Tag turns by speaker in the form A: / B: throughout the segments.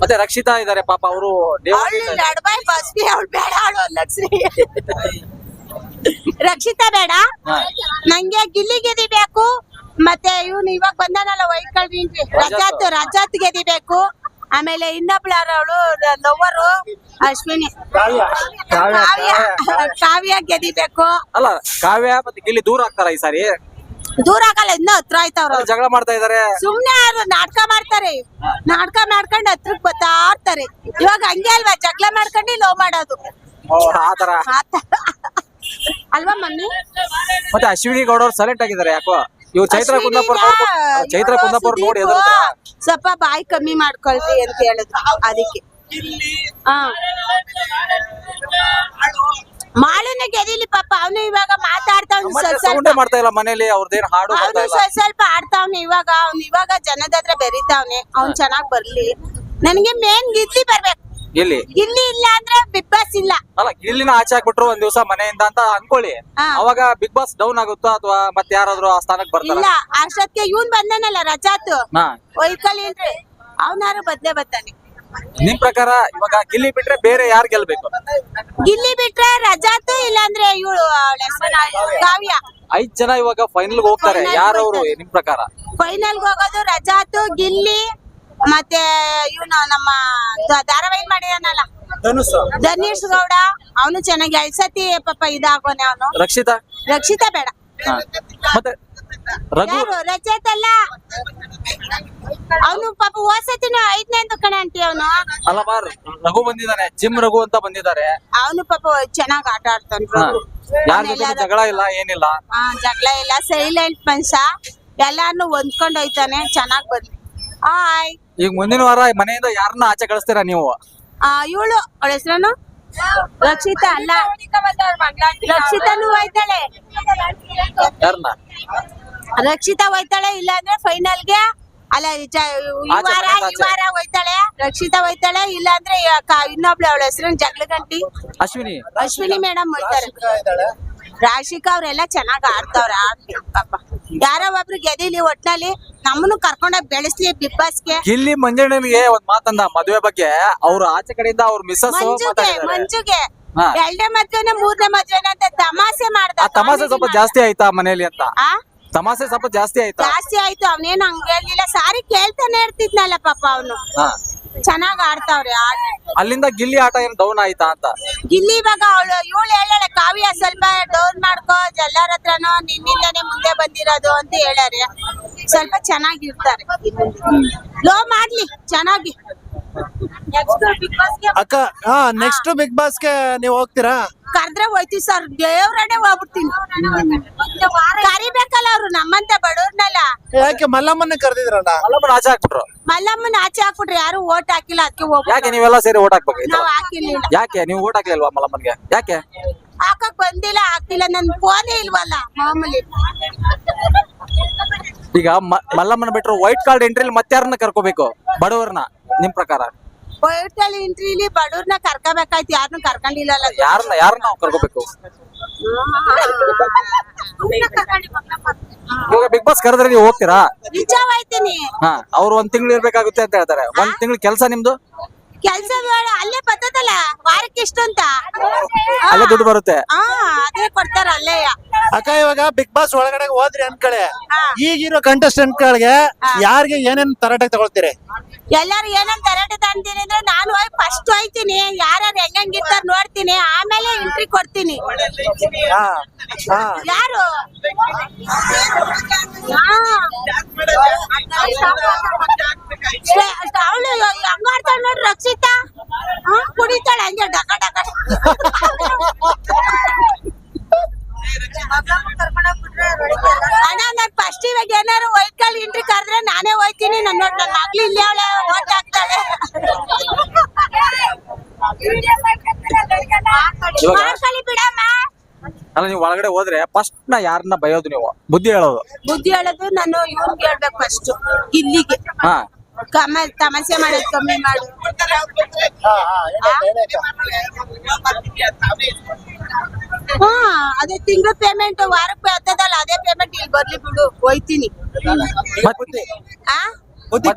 A: ಮತ್ತೆ ರಕ್ಷಿತಾ ಇದಾರೆ ಪಾಪ ಅವರು
B: ನಡ್ಬಾಯ್ ಅವಳು ಬೇಡ ಅವಳು ಲಕ್ಷ್ಮಿ ರಕ್ಷಿತಾ ಬೇಡ? ನಂಗೆ ಗಿಲ್ಲಿ ಗೆದಿಬೇಕು ಮತ್ತೆ ಇವನು ಇವಾಗ ಬಂದಾನಲ್ಲ ವೈಕಲ್ ರಜಾತ್. ರಜಾತ್ ರಜಾತ್ ಗೆದಿಬೇಕು ಆಮೇಲೆ ಇನ್ನೊಬ್ಳು ಅವಳು? ಲವರು ಅಶ್ವಿನಿ. ಕಾವ್ಯ. ಕಾವ್ಯ. ಗೆದಿಬೇಕು
A: ಅಲ್ಲ ಕಾವ್ಯ ಮತ್ತೆ ಗಿಲ್ಲಿ ದೂರ ಆಗ್ತಾರ ಈ ಸಾರಿ?
B: ದೂರ ಆಗಲ್ಲ ಇನ್ನೂ ಹತ್ರ ಆಯ್ತವ್ರು
A: ಅವ್ರು. ಜಗಳ ಮಾಡ್ತಾ ಇದಾರೆ.
B: ಸುಮ್ನೆ ಅವ್ರು ನಾಟಕ ಮಾಡ್ತಾರೆ. ನಾಟಕ ಮಾಡ್ಕೊಂಡು ಹತ್ರಕ್ ಬರ್ತಾ ಇರ್ತಾರೆ. ಇವಾಗ ಹಂಗೆ ಅಲ್ವಾ ಜಗಳ ಮಾಡ್ಕೊಂಡು ಲೋ ಮಾಡೋದು.
A: ಆತರ
B: ಅಲ್ವಾ ಮಮ್ಮಿ?
A: ಮತ್ತೆ ಅಶ್ವಿನಿ ಗೌಡ ಅವ್ರು ಸೈಲೆಂಟ್ ಆಗಿದ್ದಾರೆ ಯಾಕೋ? ಇವ್ರು ಚೈತ್ರ ಕುಂದಾಪುರ ಚೈತ್ರ ಕುಂದಾಪುರ ನೋಡಿ
B: ಸ್ವಲ್ಪ ಬಾಯಿ ಕಮ್ಮಿ ಮಾಡ್ಕೊಳ್ರಿ ಅಂತ ಹೇಳಿದ್ರು ಅದಕ್ಕೆ. ಹಾ ಮಾಳನ್ನ ಗೆದಿಲಿ ಪಾಪ ಅವನು ಇವಾಗ ಮಾತಾಡ್ತಾವ್ನು
A: ಮತ್ತೆ
B: ಸ್ವಲ್ಪ ಸ್ವಲ್ಪ
A: ಸೌಂಡೇ ಮಾಡ್ತಾ ಇಲ್ಲ ಮನೇಲಿ ಅವ್ರದ್ದೇನ್ ಹಾಡು ಬರ್ತಾ
B: ಅವನು
A: ಇಲ್ಲ.
B: ಸ್ವಲ್ಪ ಸ್ವಲ್ಪ ಆಡ್ತಾವ್ನೆ ಇವಾಗ ಅವ್ನು ಇವಾಗ ಜನದ ಹತ್ರ ಬೆರಿತಾವ್ನೆ ಅವ್ನ್ ಚೆನ್ನಾಗ್ ಬರ್ಲಿ. ನನಗೆ ಮೇನ್ ಗಿಲ್ಲಿ ಬರ್ಬೇಕು.
A: ಇಲ್ಲಿ
B: ಗಿಲ್ಲಿ ಇಲ್ಲ ಅಂದ್ರೆ ಬಿಗ್ ಬಾಸ್ ಇಲ್ಲ.
A: ಅಲ್ಲ ಗಿಲ್ಲಿನ ಆಚೆ ಹಾಕ್ಬಿಟ್ರು ಒಂದ್ ದಿವಸ ಮನೆಯಿಂದ ಅಂತ ಅನ್ಕೊಳ್ಳಿ.
B: ಹಾ.
A: ಅವಾಗ ಬಿಗ್ ಬಾಸ್ ಡೌನ್ ಆಗುತ್ತಾ ಅಥವಾ ಮತ್ತೆ ಯಾರಾದ್ರೂ ಆ ಸ್ಥಾನಕ್ಕೆ ಬರ್ತಾರ?
B: ಇಲ್ಲ ಅಷ್ಟೊತ್ತಿಗೆ ಇವನ್ ಬಂದನಲ್ಲ ರಜಾತ್.
A: ಹಾ.
B: ಒಯ್ಕಲಿ ಇಲ್ರಿ ಅವನಾರು ಬದ್ಲೇ ಬರ್ತಾನೆ.
A: ನಿಮ್ ಪ್ರಕಾರ ಇವಾಗ ಗಿಲ್ಲಿ ಬಿಟ್ರೆ ಬೇರೆ ಯಾರು ಗೆಲ್ಬೇಕು?
B: ಗಿಲ್ಲಿ ಬಿಟ್ರೆ ರಜಾತ್ ಇಲ್ಲಾಂದ್ರೆ ಇವಳು ಕಾವ್ಯ
A: ಐದ್ ಜನ ಇವಾಗ ಫೈನಲ್ ಹೋಗ್ತಾರೆ. ಯಾರವರು. ನಿಮ್ ಪ್ರಕಾರ?
B: ಫೈನಲ್ ಹೋಗೋದು ರಜಾತ್ ಗಿಲ್ಲಿ ಮತ್ತೆ ಇವನು ನಮ್ಮ ಧಾರಾವಾಹಿ ಮಾಡಿದಾನಲ್ಲ? ಧನೀಶ್ ಗೌಡ ಅವನು ಚೆನ್ನಾಗಿ ಐದ್ ಸತಿ ಪಾಪ ಇದಾಗೋನೆ ಅವನು.
A: ರಕ್ಷಿತಾ?
B: ರಕ್ಷಿತಾ ಬೇಡ.
A: ಮತ್ತೆ ರಘು?
B: ರಜಾತ್ ಅಲ್ಲ ಅವನು ಪಾಪ ಹೋಸತಿನ ಐದನೇ ಕಣೆ ಅಂಟಿ ಅವನು.
A: ಅಲ್ಲ ಬಾರ್ ರಘು ಬಂದಿದ್ದಾನೆ ಜಿಮ್ ರಘು ಅಂತ ಬಂದಿದ್ದಾರೆ.
B: ಅವನು ಪಾಪ ಚೆನ್ನಾಗ್ ಆಟ ಆಡ್ತಾನೆ
A: ಯಾರ ಜೊತೆ ಜಗಳ ಇಲ್ಲ ಏನಿಲ್ಲ.
B: ಹಾ ಜಗಳ ಇಲ್ಲ ಸೈಲೆಂಟ್ ಮನುಷ್ಯ. ಎಲ್ಲಾರ್ನು ಹೊಂದ್ಕೊಂಡ್ ಹೋಯ್ತಾನೆ ಚೆನ್ನಾಗ್ ಬಂದ್ ಹಾಯ್
A: ಈಗ ಮುಂದಿನ ವಾರ ಮನೆಯಿಂದ ಯಾರನ್ನ ಆಚೆ ಕಳಿಸ್ತೀರಾ ನೀವು?
B: ಇವಳು ಅವಳ ಹೆಸರೇನು? ರಕ್ಷಿತಾ ಅಲ್ಲ. ರಕ್ಷಿತಾನು ಹೋಯ್ತಾಳೆ.
A: ಯಾರನ್ನ
B: ರಕ್ಷಿತಾ ಹೋಯ್ತಾಳೆ ಇಲ್ಲಾಂದ್ರೆ ಫೈನಲ್ಗೆ ಅಲ್ಲ ನಿಜ ಈ ವಾರ. ವಾರ ಹೋಯ್ತಾಳೆ ರಕ್ಷಿತಾ ಹೋಯ್ತಾಳೆ ಇಲ್ಲಾಂದ್ರೆ ಇನ್ನೊಬ್ಳು ಅವಳ ಹೆಸರು ಜಗಳ ಗಂಟಿ
A: ಅಶ್ವಿನಿ.
B: ಅಶ್ವಿನಿ ಮೇಡಮ್ ಹೋಯ್ತಾರೆ. ರಾಶಿಕಾ ಅವ್ರೆಲ್ಲ ಚೆನ್ನಾಗ್ ಆಡ್ತಾವ್ರ ಆಡ್ಲಿ ಪಾಪ. ಯಾರೋ ಒಬ್ರು ಗೆದಿಲಿ ಒಟ್ನಲ್ಲಿ ನಮ್ಮನ್ನು ಕರ್ಕೊಂಡ ಬೆಳೆಸ್ಲಿ ಬಿಗ್ ಬಾಸ್ಗೆ.
A: ಇಲ್ಲಿ ಮಂಜಣ್ಣನಿಗೆ ಒಂದ್ ಮಾತಂದ ಮದುವೆ ಬಗ್ಗೆ. ಅವ್ರು ಆಚೆ ಕಡೆಯಿಂದ ಅವ್ರ ಮಿಸ್ಸಸ್
B: ಮಂಜುಗೆ ಮಂಜುಗೆ. ಎರಡನೇ ಮದ್ವೆನ ಮೂರನೇ ಮದ್ವೆನ ಅಂತ ತಮಾಷೆ ಮಾಡ್ದ
A: ಆ ತಮಾಷೆ ಸ್ವಲ್ಪ ಜಾಸ್ತಿ ಆಯ್ತಾ ಮನೇಲಿ ಅಂತ?
B: ಆ?
A: ತಮಾಷೆ ಸ್ವಲ್ಪ ಜಾಸ್ತಿ ಆಯ್ತಾ?
B: ಜಾಸ್ತಿ ಆಯ್ತು. ಅವನೇನು ಹಂಗ ಹೇಳ್ಲಿಲ್ಲ. ಸಾರಿ ಕೇಳ್ತಾನೆ ಇರ್ತಿದ್ನಲ್ಲ ಪಾಪ ಅವನು.
A: ಹಾ.
B: ಚೆನ್ನಾಗ್ ಆಡ್ತಾವ್ರೆ ಆಡ್
A: ಅಲ್ಲಿಂದ ಗಿಲ್ಲಿ ಆಟ ಏನ್ ಡೌನ್ ಆಯ್ತಾ ಅಂತ?
B: ಗಿಲ್ಲಿ ಇವಾಗ ಅವಳು ಇವಳು ಹೇಳಾಳೆ ಕಾವ್ಯ ಸ್ವಲ್ಪ ಡೌನ್ ಮಾಡ್ಕೋ ಎಲ್ಲರ ಹತ್ರನೂ ನಿನ್ನಿಂದನೇ ಮುಂದೆ ಬಂದಿರೋದು ಅಂತ ಹೇಳಾರೆ. ಸ್ವಲ್ಪ ಚೆನ್ನಾಗಿರ್ತಾರೆ ಲೋ ಮಾಡ್ಲಿ ಚೆನ್ನಾಗಿ. ನೆಕ್ಸ್ಟ್ ಬಿಗ್ ಬಾಸ್ಗೆ
C: ಅಕ್ಕ ಹಾ ನೆಕ್ಸ್ಟ್ ಬಿಗ್ ಬಾಸ್ಗೆ ನೀವು ಹೋಗ್ತೀರಾ?
B: ಕರ್ದ್ರೆ ಹೋಯ್ತೀವಿ ಸರ್. ದೇವ್ರಡೆ ಹೋಗ್ಬಿಡ್ತೀನಿ. ಕರಿಬೇಕಲ್ಲ ಅವ್ರು ನಮ್ಮಂತ ಬಡವ್ರನ್ನಲ್ಲ
C: ಯಾಕೆ ಮಲ್ಲಮ್ಮನ್ನ ಕರೆದಿದ್ರಣ್ಣ?
A: ಅಲ್ಲಮ್ಮನ ಆಚೆ ಹಾಕ್ಬಿಟ್ರು.
B: ಮಲ್ಲಮ್ಮನ ಆಚೆ ಹಾಕ್ಬಿಟ್ರೆ ಯಾರು ಓಟ್ ಹಾಕಿಲ್ಲ ಅದಕ್ಕೆ
A: ಯಾಕೆ
B: ಹೋಗ್ಬಿಟ್ಟು
A: ನೀವೆಲ್ಲ ಸೇರಿ ಓಟ್ ಹಾಕ್ಬೇಕು
B: ನಾವ್ ಹಾಕಿರ್ಲಿಲ್ಲ
A: ಯಾಕೆ? ನೀವು ಓಟ್ ಹಾಕ್ಲಿಲ್ವಾ ಮಲ್ಲಮ್ಮನ್ಗೆ? ಯಾಕೆ?
B: ಹಾಕಕ್ ಬಂದಿಲ್ಲ ಹಾಕಿಲ್ಲ ನನ್ ಫೋನೇ ಇಲ್ವಲ್ಲ ಮಾಮೂಲಿ.
A: ಈಗ ಮ- ಮಲ್ಲಮ್ಮನ ಬಿಟ್ರು ವೈಟ್ ಕಾರ್ಡ್ ಎಂಟ್ರಿಲಿ ಮತ್ತಾರನ್ನ ಕರ್ಕೋಬೇಕು? ಬಡವರನ್ನ ನಿಮ್ ಪ್ರಕಾರ?
B: ಹೋಟೆಲ್ ಇಂಟ್ರಿಲಿ ಬಡವ್ರನ್ನ ಕರ್ಕೋಬೇಕಾಯ್ತು ಯಾರನ್ನು ಕರ್ಕೊಂಡಿಲ್ಲಲ್ಲ.
A: ಯಾರನ್ನ ಯಾರನ್ನ ನಾವು ಕರ್ಕೋಬೇಕು? ಇವಾಗ ಬಿಗ್ ಬಾಸ್ ಕರೆದ್ರೆ ನೀವು ಹೋಗ್ತೀರಾ?
B: ನಿಜ ಹೋಯ್ತೀನಿ
A: ಹಾ ಅವ್ರು ಒಂದ್ ತಿಂಗಳು ಇರ್ಬೇಕಾಗುತ್ತೆ ಅಂತ ಹೇಳ್ತಾರೆ. ಒಂದ್ ತಿಂಗಳು ಕೆಲಸ ನಿಮ್ದು?
B: ಕೆಲ್ಸ ಬೇಡ ಅಲ್ಲೇ ಬರ್ತದಲ್ಲ ವಾರಕ್ಕೆ ಎಷ್ಟು ಅಂತ
A: ಅಲ್ಲೇ ದುಡ್ಡು ಬರುತ್ತೆ.
B: ಹಾ ಅದೇ ಕೊಡ್ತಾರ ಅಲ್ಲೇ
C: ಅಕ್ಕ ಇವಾಗ ಬಿಗ್ ಬಾಸ್ ಒಳಗಡೆ ಹೋದ್ರಿ ಅನ್ಕಳೆ. ಈಗಿರೋ ಕಂಟೆಸ್ಟೆಂಟ್ ಗಳಿಗೆ ಯಾರಿಗೆ ಏನೇನ್ ತರಾಟೆ ತಗೊಳ್ತೀರಿ?
B: ಎಲ್ಲಾರು ಏನೇನ್ ತರಾಟೆ ತಂತೀನಿ ಅಂದ್ರೆ ನಾನು ಹೋಗಿ ಫಸ್ಟ್ ಹೋಯ್ತೀನಿ. ಯಾರ್ಯಾರು ಹೆಂಗಿರ್ತಾರ ನೋಡ್ತೀನಿ. ಆಮೇಲೆ ಎಂಟ್ರಿ ಕೊಡ್ತೀನಿ.
C: ಹಾ ಹಾ.
B: ಯಾರು? ಅವಳು ರಕ್ಷಿತಾ ಕುಡಿತಾಳೆ ಹಂಗೆ ಡಕ ಡಕ ಅಣ್ಣ ನಾನ್ ಫಸ್ಟ್ ಇವಾಗ ಏನಾರು ವೈಟ್ ಕಾಲ್ ಎಂಟ್ರಿ ಕರೆದ್ರೆ ನಾನೇ ಹೋಯ್ತೀನಿ. ನನ್ನ ನೋಡ್ ನನ್ನ ಮಗ್ಳು ಇಲ್ಲೇ ಅವಳೆ ಓಟ್ ಹಾಕ್ತಾಳೆ. ಮಾಡ್ಕೊಳ್ಳಿ ಬಿಡಮ್ಮ.
A: ಅಲ್ಲ ನೀವು ಒಳಗಡೆ ಹೋದ್ರೆ ಫಸ್ಟ್ನ ಯಾರನ್ನ ಬಯೋದು ನೀವು? ಬುದ್ಧಿ ಹೇಳೋದು?
B: ಬುದ್ಧಿ ಹೇಳೋದು ನಾನು ಇವ್ರಿಗೆ ಹೇಳ್ಬೇಕು ಫಸ್ಟ್ ಇಲ್ಲಿಗೆ.
A: ಹಾ.
B: ಕಮ್ಮ ತಮಾಷೆ ಮಾಡೋದು ಕಮ್ಮಿ ಮಾಡು. ಹಾ ಅದೇ ತಿಂಗಳ ಪೇಮೆಂಟ್ ವಾರಕ್ಕೆ ಆಗ್ತದಲ್ಲ ಅದೇ ಪೇಮೆಂಟ್ ಇಲ್ಲಿ ಬರ್ಲಿ ಬಿಡು ಹೋಯ್ತೀನಿ. ಆ?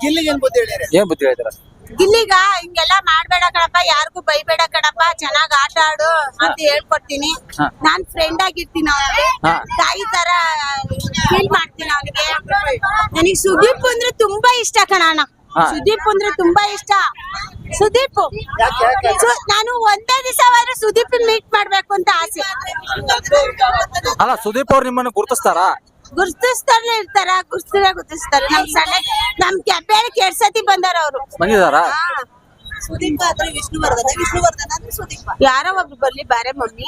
C: ಗಿಲ್ಲಿಗೆ ಏನ್ ಬುದ್ಧಿ ಹೇಳಿದ್ರ
A: ಏನ್ ಬುದ್ಧಿ ಹೇಳ್ತೀರ
B: ಇಲ್ಲಿಗ ಹಿಂಗೆಲ್ಲ ಮಾಡ್ಬೇಡ ಕಣಪ್ಪ ಯಾರಿಗೂ ಬೈಬೇಡ ಕಣಪ್ಪ ಚೆನ್ನಾಗ್ ಆಟ ಆಡು ಅಂತ ಹೇಳ್ಕೊಡ್ತೀನಿ. ನಾನ್ ಫ್ರೆಂಡ್ ಆಗಿರ್ತೀನಿ ಅವನಿಗೆ. ತಾಯಿ ತರ ಫೀಲ್ ಮಾಡ್ತೀನಿ ಅವ್ನಿಗೆ. ನನಗ್ ಸುದೀಪ್ ಅಂದ್ರೆ ತುಂಬಾ ಇಷ್ಟ
A: ಕಣ.
B: ಸುದೀಪ್ ಅಂದ್ರೆ ತುಂಬಾ ಇಷ್ಟ. ಸುದೀಪ್. ನಾನು ಒಂದೇ ದಿವಸ ಆದ್ರೂ ಸುದೀಪ್ ಮೀಟ್ ಮಾಡ್ಬೇಕು ಅಂತ ಆಸೆ.
A: ಅಲ್ಲ ಸುದೀಪ್ ಅವ್ರು ನಿಮ್ಮನ್ನ ಗುರುತಿಸ್ತಾರಾ?
B: ಗುರ್ತಿಸ್ತಾನೆ ಇರ್ತಾರ ಗುರ್ತಿಸ್ತಾರ ಗುರ್ತಿಸ್ತಾರೆ ನಮ್ ಸಣ್ಣ ನಮ್ ಕೆಬ್ಬೆಳಕ್ ಎರಡ್ ಸತಿ ಬಂದಾರ ಅವರು.
A: ಬಂದಿದಾರಾ
B: ಸುದೀಪ್ ಆದ್ರೆ ವಿಷ್ಣುವರ್ಧನ ವಿಷ್ಣುವರ್ಧನ ಅಂದ್ರೆ ಸುದೀಪ್. ಯಾರೋ ಒಬ್ರು ಬರ್ಲಿ ಬಾರೆ ಮಮ್ಮಿ.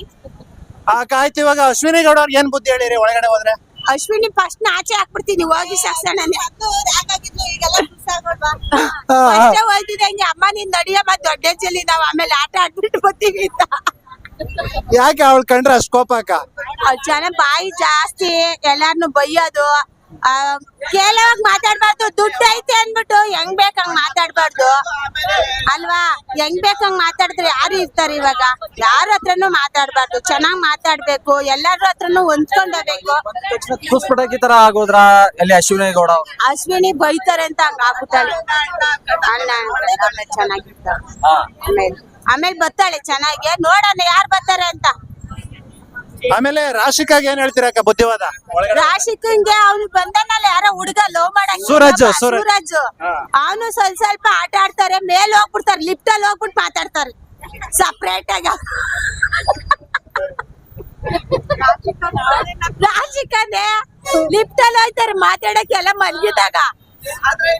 C: ಆ ಕಾಯ್ತು ಇವಾಗ ಅಶ್ವಿನಿ ಗೌಡ ಅವ್ರಿಗೆ ಏನ್ ಬುದ್ಧಿ ಹೇಳಿರಿ ಒಳಗಡೆ ಹೋದ್ರೆ?
B: ಅಶ್ವಿನಿ ಫಸ್ಟ್ ಆಚೆ ಹಾಕ್ಬಿಡ್ತೀನಿ ಹೋಗಿ ಸಕ್ಷಣ
C: ಹಾ.
B: ಫಸ್ಟ್ ಹೋಯ್ತಿದಂಗೆ ಅಮ್ಮ ನೀನ್ ನಡಿಯಮ್ಮ ದೊಡ್ಡ ಜಲ್ಲಿ ನಾವ್ ಆಮೇಲೆ ಆಟ ಆಡ್ಬಿಟ್ಟು ಬರ್ತೀವಿ ಅಂತ.
C: ಯಾಕೆ ಅವಳು ಕಂಡ್ರೆ ಅಷ್ಟ್ ಕೋಪಾಕ ಜನ
B: ಅವ್ಳ್ ಬಾಯಿ ಜಾಸ್ತಿ ಎಲ್ಲಾರ್ನು ಬೈಯೋದು. ಕೇಳೋವಾಗ ಮಾತಾಡ್ಬಾರ್ದು. ದುಡ್ಡು ಐತೆ ಅನ್ಬಿಟ್ಟು ಹೆಂಗ್ ಬೇಕಂಗ್ ಮಾತಾಡ್ಬಾರ್ದು. ಅಲ್ವಾ? ಹೆಂಗ್ ಬೇಕಂಗ್ ಮಾತಾಡಿದ್ರೆ ಯಾರು ಇರ್ತಾರೆ ಇವಾಗ? ಯಾರ ಹತ್ರನು ಮಾತಾಡ್ಬಾರ್ದು. ಚೆನ್ನಾಗ್ ಮಾತಾಡ್ಬೇಕು. ಎಲ್ಲಾರ ಹತ್ರನು ಹೊಂದ್ಕೊಂಡೋಗ್ಬೇಕು
A: ಕೂಸ್ಪಟಾಕಿ ತರ ಆಗೋದ್ರ? ಅಲ್ಲಿ ಅಶ್ವಿನಿ ಗೌಡ
B: ಅಶ್ವಿನಿ ಬೈತಾರೆ ಅಂತ ಹಂಗ ಆಗ್ಬಿಟ್ಟಾಳೆ. ಅಣ್ಣ ಆಮೇಲೆ ಚೆನ್ನಾಗಿರ್ತಾಳೆ. ಆಮೇಲೆ ಆಮೇಲೆ ಬರ್ತಾಳೆ ಚೆನ್ನಾಗಿ. ನೋಡೋಣ ಯಾರು ಬರ್ತಾರೆ ಅಂತ.
C: ಆಮೇಲೆ ರಾಶಿಕ್ ಏನ್ ಹೇಳ್ತೀರಾ ಅಕ್ಕ ಬುದ್ಧಿವಾದ? ರಾಶಿಕ್
B: ರಾಶಿಕಂಗೆ ಅವ್ನು ಬಂದನಲ್ಲ ಯಾರೋ ಹುಡುಗ ಲೋ ಮಾಡಂಗ
C: ಸೂರಜ್, ಸೂರಜ್.
B: ಸೂರಜ್. ಅವನು ಸ್ವಲ್ಪ ಸ್ವಲ್ಪ ಆಟ ಆಡ್ತಾರೆ ಮೇಲ್ ಹೋಗ್ಬಿಡ್ತಾರೆ ಲಿಫ್ಟ್ ಅಲ್ಲಿ ಹೋಗ್ಬಿಟ್ಟು ಮಾತಾಡ್ತಾರೆ. ಸಪ್ರೇಟ್ ಆಗ ರಾಶಿಕನೇ ಲಿಫ್ಟ್ ಅಲ್ಲಿ ಹೋಯ್ತಾರೆ ಮಾತಾಡಕ್ಕೆಲ್ಲ ಮಲಗಿದಾಗ. ಆದ್ರೂ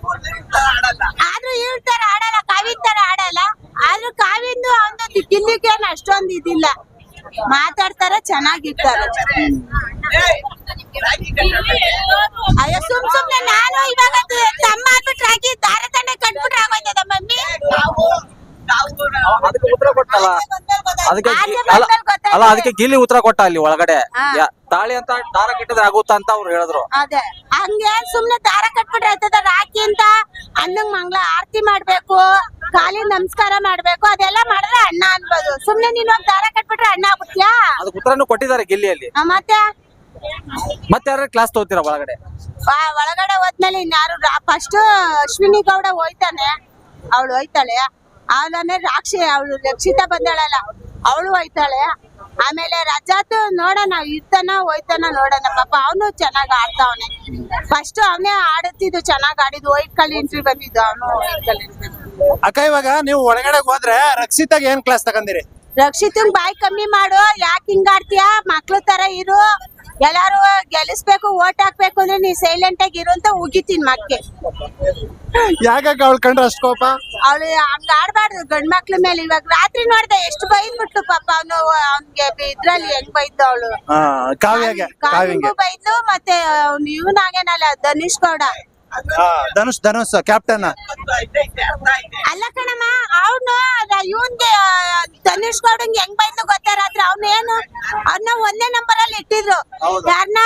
B: ಇವ್ರ ಆಡಲ್ಲ ಕಾವಿನ ತರ ಆಡಲ್ಲ. ಆದ್ರೂ ಕಾವಿಂದು ಅವನು ಗಿಲ್ಲಿಗೇನು ಅಷ್ಟೊಂದು ಇದಿಲ್ಲ. ಮಾತಾಡ್ತಾರೆ ಚೆನ್ನಾಗಿರ್ತಾರೆ. ಅಯ್ಯೋ ಸುಮ್ ಸುಮ್ನೆ ನಾನು ಇವಾಗ ತಮ್ಮ ಹಾಕಿ ದಾರ ತಂಡೆ ಕಟ್ಬಿಟ್ರೆ ಆಗೋಯ್ತದ ಮಮ್ಮಿ?
A: ಅದಕ್ಕೆ ಉತ್ತರ ಕೊಟ್ಟಲ್ಲ ಅದಕ್ಕೆ ಅಲ್ಲ ಅದಕ್ಕೆ ಗಿಲ್ಲಿ ಉತ್ತರ ಕೊಟ್ಟ ಅಲ್ಲಿ ಒಳಗಡೆ. ತಾಳಿ ಅಂತ ದಾರ ಕಟ್ಟಿದ್ರೆ ಆಗುತ್ತಾ ಅಂತ ಅವ್ರು ಹೇಳಿದ್ರು.
B: ಅದೇ. ಹಂಗೆ ಸುಮ್ನೆ ದಾರ ಕಟ್ಬಿಟ್ರೆ ಆಯ್ತದ ರಾಕಿ ಅಂತ ಅಣ್ಣಂಗ್ ಮಂಗ್ಳ ಆರತಿ ಮಾಡ್ಬೇಕು ಕಾಲಿ ನಮಸ್ಕಾರ ಮಾಡ್ಬೇಕು ಅದೆಲ್ಲ ಮಾಡಿದ್ರೆ ಅಣ್ಣ ಅನ್ಬೋದು. ಸುಮ್ನೆ ನೀನ್ ಹೋಗಿ ದಾರ ಕಟ್ಬಿಟ್ರೆ ಅಣ್ಣ ಆಗ್ಬಿಟ್ಯಾ
A: ಅದಕ್ಕೆ ಉತ್ತರನು ಕೊಟ್ಟಿದ್ದಾರೆ ಗಿಲ್ಲಿಯಲ್ಲಿ.
B: ಆ, ಮತ್ತೆ?
A: ಮತ್ತೆ ಯಾರು ಕ್ಲಾಸ್ ತಗೋತೀರಾ ಒಳಗಡೆ?
B: ಆ, ಒಳಗಡೆ ಹೋದ್ಮೇಲೆ ಇನ್ಯಾರು ಫಸ್ಟ್ ಅಶ್ವಿನಿ ಗೌಡ ಹೋಯ್ತಾನೆ. ಅವಳು ಹೋಯ್ತಾಳೆ. ಆಮೇಲೆ ರಾಕ್ಷಿ ಅವಳು ರಕ್ಷಿತಾ ಬಂದಾಳಲ್ಲ ಅವಳು ಹೋಯ್ತಾಳೆ. ಆಮೇಲೆ ರಜಾತ್ ನೋಡೋಣ ಇರ್ತಾನ ಹೋಯ್ತಾನ ನೋಡೋಣ. ಪಾಪ ಅವನು ಚೆನ್ನಾಗ್ ಆಡ್ತಾವನೆ. ಫಸ್ಟ್ ಅವನೇ ಆಡುತ್ತಿದ್ದು ಚೆನ್ನಾಗ್ ಆಡಿದ್ದು. ವೈಟ್ ಕಲ್ ಎಂಟ್ರಿ ಬಂದಿದ್ದು ಅವನು ವೈಟ್ ಕಲ್ ಎಂಟ್ರಿ
C: ಅಕ್ಕ ಇವಾಗ ನೀವು ಒಳಗಡೆ ಹೋದ್ರೆ ರಕ್ಷಿತಾಗ ಏನ್ ಕ್ಲಾಸ್ ತಗೊಂಡಿರಿ?
B: ರಕ್ಷಿತಂಗ್ ಬಾಯಿ ಕಮ್ಮಿ ಮಾಡು ಯಾಕೆ ಹಿಂಗಾಡ್ತೀಯ ಮಕ್ಳು ತರ ಇರು. ಎಲ್ಲಾರು ಗೆಲ್ಲಿಸ್ಬೇಕು ಓಟ್ ಹಾಕ್ಬೇಕು ಅಂದ್ರೆ ನೀ ಸೈಲೆಂಟ್ ಆಗಿ ಇರು ಅಂತ ಉಗಿತೀನಿ ಮಕ್ಕೆ
C: ಯಾಕಕ್ಕ ಅವಳು ಕಂಡ್ರೆ ಅಷ್ಟು ಕೋಪ?
B: ಅವಳು ಹಂಗ ಆಡ್ಬಾರ್ದು ಗಂಡ್ ಮಕ್ಳ ಮೇಲೆ. ಇವಾಗ ರಾತ್ರಿ ನೋಡ್ದೆ ಎಷ್ಟು ಬೈದ್ಬಿಟ್ಲು ಪಾಪ ಅವನು ಅವ್ನ್ಗೆ ಇದ್ರಲ್ಲಿ ಹೆಂಗ್ ಬೈದ್ದ ಅವಳು.
C: ಕಾವ್ಯಗೆ
B: ಬೈದ್ಲು ಮತ್ತೆ ಇವನಾಗೇನಲ್ಲ ಧನುಷ್ ಗೌಡ.
C: ಧನುಷ್ ಧನುಷ್ ಕ್ಯಾಪ್ಟನ್
B: ಅಲ್ಲ ಕಣಮ್ಮ ಅವನು ಇವನ್ಗೆ ಧನುಷ್ ಗೌಡಂಗೆ ಹೆಂಗ್ ಬೈದ್ಲು ಗೊತ್ತಾ ರಾತ್ರಿ ಅವ್ನ ಒಂದೇ ನಂಬರ್ ಅಲ್ಲಿ ಇಟ್ಟಿದ್ರು. ಯಾರನ್ನ.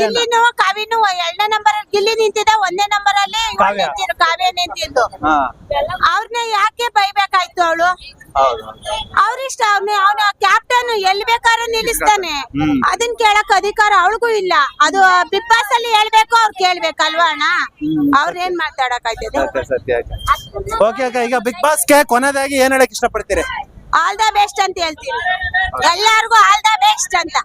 B: ಗಿಲ್ಲಿನು ಕಾವಿನು ಎರಡನೇ ನಂಬರ್ ಅಲ್ಲಿ ಗಿಲ್ಲಿ ನಿಂತಿದ್ದ ಒಂದೇ ನಂಬರ್ ಅಲ್ಲಿ. ನಿಂತಿದ್ರು ಕಾವ್ಯ ನಿಂತಿದ್ದು. ಅವ್ರನ್ನ ಯಾಕೆ ಬೈಬೇಕಾಯ್ತು ಅವಳು? ಅವ್ರಿಷ್ಟ ಅವ್ನ ಅವನ ಕ್ಯಾಪ್ಟನ್ ಎಲ್ಲಿ ಬೇಕಾದ್ರೆ ನಿಲ್ಲಿಸ್ತಾನೆ. ಅದನ್ ಕೇಳಕ್ ಅಧಿಕಾರ ಅವಳಿಗೂ ಇಲ್ಲ. ಅದು ಬಿಗ್ ಬಾಸ್ ಅಲ್ಲಿ ಹೇಳ್ಬೇಕು ಅವ್ರು ಕೇಳ್ಬೇಕಲ್ವಾ ಅಣ್ಣ? ಅವ್ರ ಏನ್ ಮಾತಾಡಕ್ ಆಯ್ತದೆ?
C: ಓಕೆ ಈಗ ಬಿಗ್ ಬಾಸ್ಗೆ ಕೊನೆದಾಗಿ ಏನ್ ಹೇಳಕ್ ಇಷ್ಟಪಡ್ತೀರಿ?
B: ಆಲ್ ದ ಬೆಸ್ಟ್ ಅಂತ ಹೇಳ್ತೀನಿ. ಎಲ್ಲರಿಗೂ ಆಲ್ ದ ಬೆಸ್ಟ್ ಅಂತ.